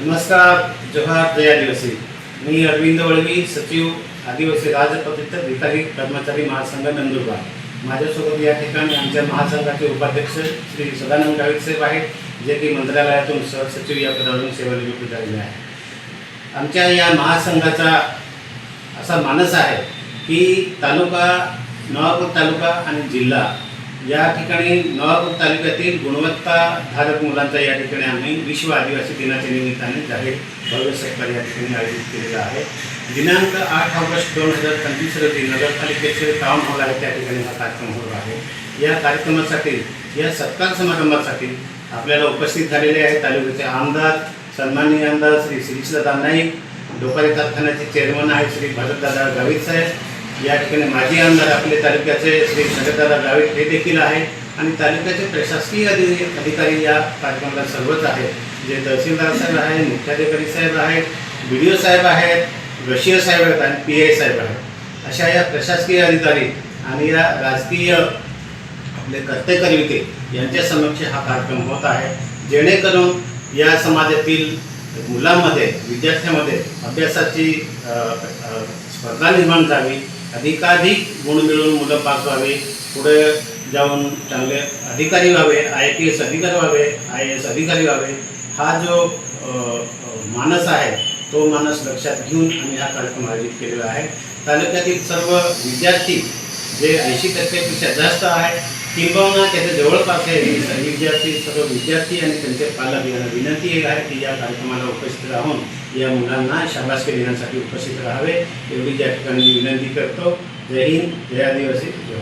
नमस्कार जोहार जय आदिवासी मी अरविंद वळवी सचिव आदिवासी राजपत्रित अधिकारी कर्मचारी महासंघ नंदुरबार. माझ्यासोबत या ठिकाणी आमच्या महासंघाचे उपाध्यक्ष श्री सदानंद गावित साहेब आहेत जे की मंत्रालयातून सहसचिव या पदावरून सेवानिवृत्त झालेले आहेत. आमच्या या महासंघाचा असा मानस आहे की तालुका नवापूर तालुका आणि जिल्हा या ठिकाणी नवापूर तालुक्यातील गुणवत्ता धारक मुलांचा या ठिकाणी आम्ही विश्व आदिवासी दिनाच्या निमित्ताने जाहीर भव्य सत्कार या ठिकाणी आयोजित केलेला आहे. दिनांक आठ ऑगस्ट दोन हजार पंचवीस रोजी नगरपालिकेचे टाउन हॉल आहे त्या ठिकाणी हा कार्यक्रम होत आहे. या कार्यक्रमासाठी या सत्कार समारंभासाठी आपल्याला उपस्थित झालेले आहे तालुक्याचे आमदार सन्माननीय आमदार श्री श्रीदादा नाईक डोकारे कारखान्याचे चेअरमन आहे श्री भरतदादा गावित साहेब या ठिकाणी माजी आमदार आपले तालुक्याचे श्री शरददादा गावित हे देखील आहे आणि तालुक्याचे प्रशासकीय अधि अधिकारी या कार्यक्रमाला सर्वच आहेत. जे तहसीलदार साहेब आहेत मुख्याधिकारी साहेब आहेत बी डी ओ साहेब आहेत रशिय साहेब आहेत आणि पी आय साहेब आहेत. अशा या प्रशासकीय अधिकारी आणि या राजकीय आपले कर्तेकर्विते यांच्या समक्ष हा कार्यक्रम होत आहे. जेणेकरून या समाजातील मुलांमध्ये विद्यार्थ्यांमध्ये अभ्यासाची स्पर्धा निर्माण झाली अधिकाधिक गुण मिळवून मुलं पास व्हावे. पुढे जाऊन चांगले अधिकारी व्हावे आय पी एस अधिकारी व्हावे आय ए एस अधिकारी व्हावे. हा जो मानस आहे तो मानस लक्षात घेऊन आम्ही हा कार्यक्रम आयोजित केलेला आहे. तालुक्यातील सर्व विद्यार्थी जे ऐंशी टक्क्यापेक्षा जास्त आहे किंबहुना त्याच्या जवळपास आहे विद्यार्थी सर्व विद्यार्थी आणि त्यांचे पालक यांना विनंती आहे की या कार्यक्रमाला उपस्थित राहून या मुलांना शाबासकी देण्यासाठी उपस्थित राहावे. एवढी या ठिकाणी विनंती करतो. जय हिंद जय आदिवासी जय